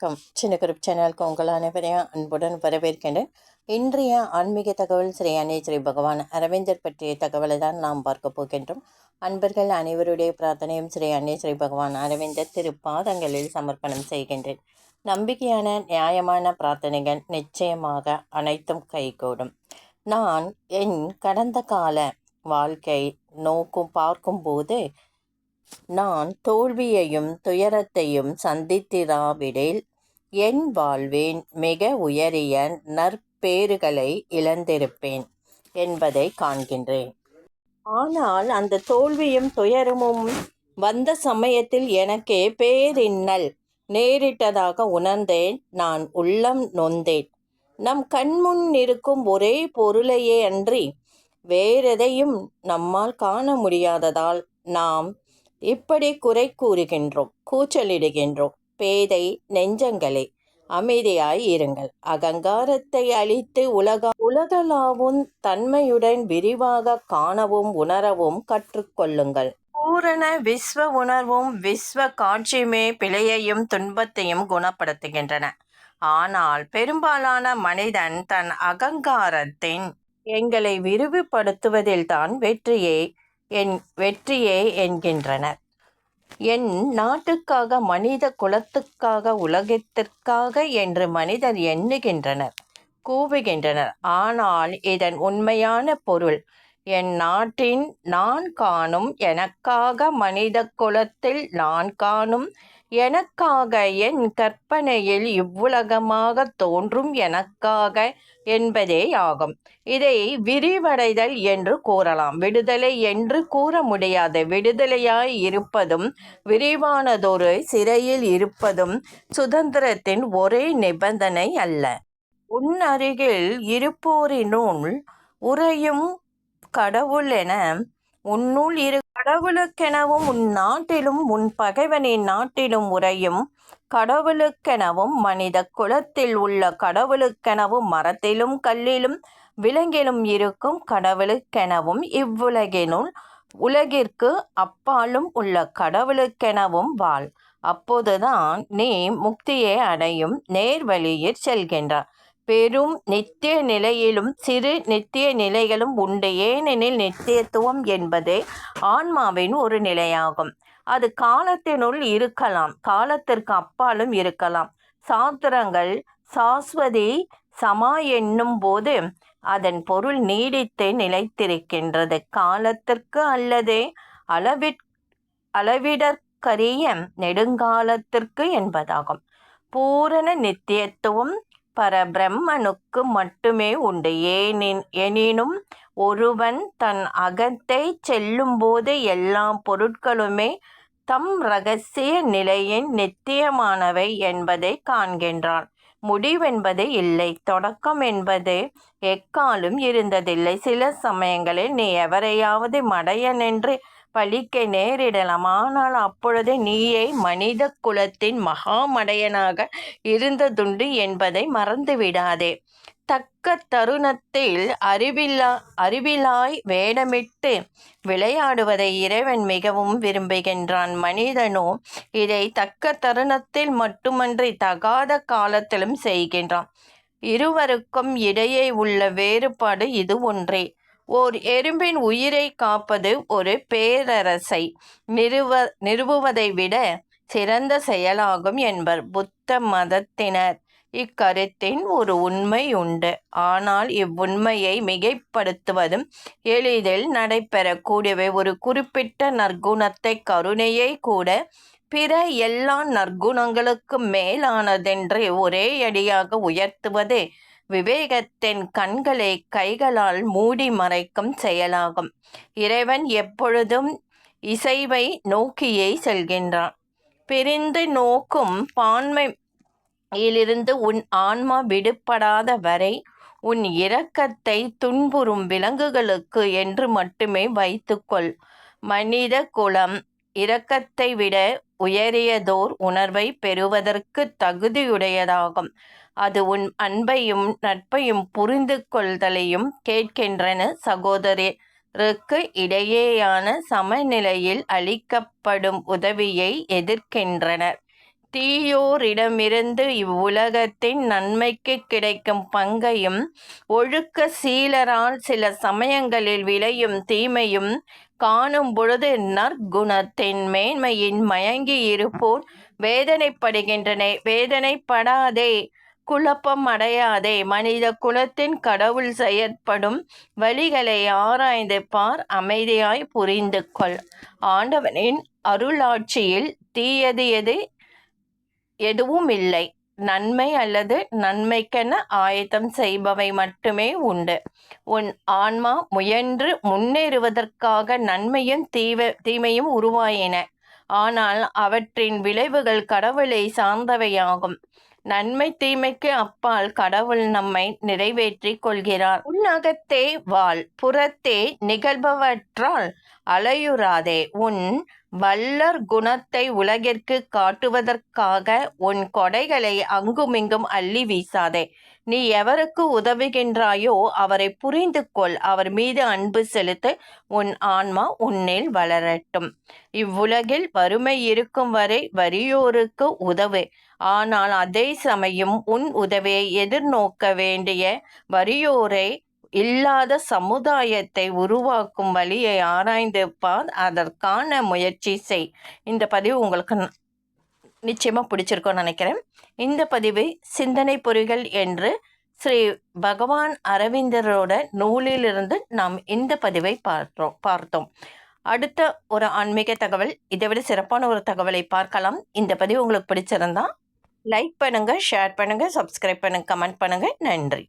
வணக்கம். சின்ன குரூப் சேனலுக்கு உங்கள் அனைவரையும் அன்புடன் வரவேற்கின்றேன். இன்றைய ஆன்மீக தகவல் ஸ்ரீ அன்னை ஸ்ரீ பகவான் அரவிந்தர் பற்றிய தகவலை தான் நாம் பார்க்க போகின்றோம். அன்பர்கள் அனைவருடைய பிரார்த்தனையும் ஸ்ரீ அன்னை ஸ்ரீ பகவான் அரவிந்தர் திருப்பாதங்களில் சமர்ப்பணம் செய்கின்றேன். நம்பிக்கையான நியாயமான பிரார்த்தனைகள் நிச்சயமாக அனைத்தும் கைகூடும். நான் என் கடந்த கால வாழ்க்கை நோக்கும் பார்க்கும்போது நான் தோல்வியையும் துயரத்தையும் சந்தித்திராவிடில் என் வாழ்வின் மிக உயரிய நற்பேறுகளை இழந்திருப்பேன் என்பதை காண்கின்றேன். ஆனால் அந்த தோல்வியும் துயரமும் வந்த சமயத்தில் எனக்கே பேரின்னல் நேரிட்டதாக உணர்ந்தேன். நான் உள்ளம் நொந்தேன். நம் கண்முன் இருக்கும் ஒரே பொருளையே அன்றி வேறெதையும் நம்மால் காண முடியாததால் நாம் இப்படி குறை கூறுகின்றோம் கூச்சலிடுகின்றோம். பேதை நெஞ்சங்களே அமைதியாய் இருங்கள். அகங்காரத்தை அழித்து உலக உலகளாவும் தன்மையுடன் விரிவாக காணவும் உணரவும் கற்றுக்கொள்ளுங்கள் பூரண விஸ்வ உணர்வும் விஸ்வ காட்சியுமே பிழையையும் துன்பத்தையும் குணப்படுத்துகின்றன. ஆனால் பெரும்பாலான மனிதன் தன் அகங்காரத்தின் எங்களை விரிவுபடுத்துவதில்தான் வெற்றியே என் வெற்றியே என்கின்றனர். என் நாட்டுக்காக மனித குலத்துக்காக உலகத்திற்காக என்று மனிதர் எண்ணுகின்றனர் கூவுகின்றனர். ஆனால் இதன் உண்மையான பொருள் என் நாட்டின் நான் காணும் எனக்காக மனித குலத்தில் நான் காணும் எனக்காக என் கற்பனையில் இவ்வுலகமாக தோன்றும் எனக்காக என்பதே ஆகும் இதை விரிவடைதல் என்று கூறலாம். விடுதலை என்று கூற முடியாது விடுதலையாய் இருப்பதும் விரிவானதொரு சிறையில் இருப்பதும் சுதந்திரத்தின் ஒரே நிபந்தனை அல்ல. உன் அருகில் இருப்போரினுள் உறையும் கடவுள் என உன்னுள் இரு கடவுளுக்கெனவும் உன் நாட்டிலும் உன் பகைவனின் நாட்டிலும் உறையும். கடவுளுக்கெனவும் மனித குலத்தில் உள்ள கடவுளுக்கெனவும் மரத்திலும் கல்லிலும் விலங்கிலும் இருக்கும் கடவுளுக்கெனவும் இவ்வுலகினுள் உலகிற்கு அப்பாலும் உள்ள கடவுளுக்கெனவும் வாழ். அப்போதுதான் நீ முக்தியை அடையும் நேர்வழியில் செல்கின்றார் பெரும் நித்திய நிலையிலும் சிறு நித்திய நிலைகளும் உண்டு. ஏனெனில் நித்தியத்துவம் என்பது ஆன்மாவின் ஒரு நிலையாகும். அது காலத்தினுள் இருக்கலாம் காலத்திற்கு அப்பாலும் இருக்கலாம். சாத்திரங்கள் சாஸ்வதி சமா என்னும் போது அதன் பொருள் நீடித்து நிலைத்திருக்கின்றது. காலத்திற்கு அல்லது அளவிற் அளவிடற்கரிய நெடுங்காலத்திற்கு என்பதாகும். பூரண நித்தியத்துவம் பரபிரம்மனுக்கு மட்டுமே உண்டு. ஏனின் எனினும் ஒருவன் தன் அகத்தை செல்லும்போது எல்லா பொருட்களுமே தம் ரகசிய நிலையின் நித்தியமானவை என்பதை காண்கின்றான். முடிவென்பது இல்லை. தொடக்கம் என்பது எக்காலும் இருந்ததில்லை. சில சமயங்களில் நீ எவரையாவது மடையன் என்று பழிக்க நேரிடலாம். ஆனால் அப்பொழுது நீயே மனித குலத்தின் மகாமடையனாக இருந்ததுண்டு என்பதை மறந்துவிடாதே. தக்க தருணத்தில் அறிவில்லா அறிவிலாய் வேடமிட்டு விளையாடுவதை இறைவன் மிகவும் விரும்புகின்றான். மனிதனோ இதை தக்க தருணத்தில் மட்டுமன்றி தகாத காலத்திலும் செய்கின்றான். இருவருக்கும் இடையே உள்ள வேறுபாடு இது ஒன்றே. ஓர் எறும்பின் உயிரை காப்பது ஒரு பேரரசை நிறுவ நிறுவுவதை விட சிறந்த செயலாகும் என்பர் புத்த மதத்தினர். இக்கருத்தின் ஒரு உண்மை உண்டு. ஆனால் இவ்வுண்மையை மிகைப்படுத்துவதும் எளிதில் நடைபெறக்கூடியவை. ஒரு குறிப்பிட்ட நற்குணத்தை கருணையை கூட பிற எல்லா நற்குணங்களுக்கும் மேலானதென்று ஒரே அடியாக உயர்த்துவது விவேகத்தின் கண்களை கைகளால் மூடி மறைக்கும் செயலாகும். இறைவன் எப்பொழுதும் இசைவை நோக்கியே செல்கின்றான். பிரிந்து நோக்கும் பான்மையிலிருந்து உன் ஆன்மா விடுபடாத வரை உன் இரக்கத்தை துன்புறும் விலங்குகளுக்கு என்று மட்டுமே வைத்துக்கொள். மனித குலம் இரக்கத்தை விட உயரியதோர் உணர்வை பெறுவதற்கு தகுதியுடையதாகும். அது உன் அன்பையும் நட்பையும் புரிந்து கொள்தலையும் கேட்கின்றன சகோதரருக்கு இடையேயான சமநிலையில் அளிக்கப்படும் உதவியை எதிர்க்கின்றனர். தீயோரிடமிருந்து இவ்வுலகத்தின் நன்மைக்கு கிடைக்கும் பங்கையும் ஒழுக்க சீலரால் சில சமயங்களில் விளையும் தீமையும் காணும் பொழுது நற்குணத்தின் மேன்மையின் மயங்கி இருப்போர் வேதனைப்படுகின்றனே. வேதனைப்படாதே குழப்பம் அடையாதே மனித குலத்தின் கடவுள் செயற்படும் வழிகளை ஆராய்ந்து பார் அமைதியாய் புரிந்து கொள். ஆண்டவனின் அருளாட்சியில் தீயது எது? எதுவும் இல்லை நன்மை அல்லது நன்மைக்கென ஆயத்தம் செய்பவை மட்டுமே உண்டு. உன் ஆன்மா முயன்று முன்னேறுவதற்காக நன்மையும் தீவ தீமையும் உருவாயின. ஆனால் அவற்றின் விளைவுகள் கடவுளை சார்ந்தவையாகும். நன்மை தீமைக்கு அப்பால் கடவுள் நம்மை நிறைவேற்றிக் கொள்கிறார். உன்னகத்தே வாழ் புறத்தே நிகழ்பவற்றால் அலையுறாதே. உன் வல்லர் குணத்தை உலகிற்கு காட்டுவதற்காக உன் கொடைகளை அங்குமிங்கும் அள்ளி வீசாதே. நீ எவருக்கு உதவுகின்றாயோ அவரை புரிந்து கொள் அவர் மீது அன்பு செலுத்து உன் ஆன்மா உன்னில் வளரட்டும். இவ்வுலகில் வறுமை இருக்கும் வரை வறியோருக்கு உதவு. ஆனால் அதே சமயம் உன் உதவியை எதிர்நோக்க வேண்டிய வறியோரை இல்லாத சமுதாயத்தை உருவாக்கும் வழியை ஆராய்ந்து பார் அதற்கான முயற்சி செய். இந்த பதிவு உங்களுக்கு நிச்சயமாக பிடிச்சிருக்கும்னு நினைக்கிறேன். இந்த பதிவு சிந்தனை பொறிகள் என்று ஸ்ரீ பகவான் அரவிந்தரோட நூலிலிருந்து நாம் இந்த பதிவை பார்த்தோம் பார்த்தோம். அடுத்த ஒரு ஆன்மீக தகவல் இதை விட சிறப்பான ஒரு தகவலை பார்க்கலாம். இந்த பதிவு உங்களுக்கு பிடிச்சிருந்தா லைக் பண்ணுங்கள் ஷேர் பண்ணுங்கள் சப்ஸ்கிரைப் பண்ணுங்கள் கமெண்ட் பண்ணுங்கள் நன்றி.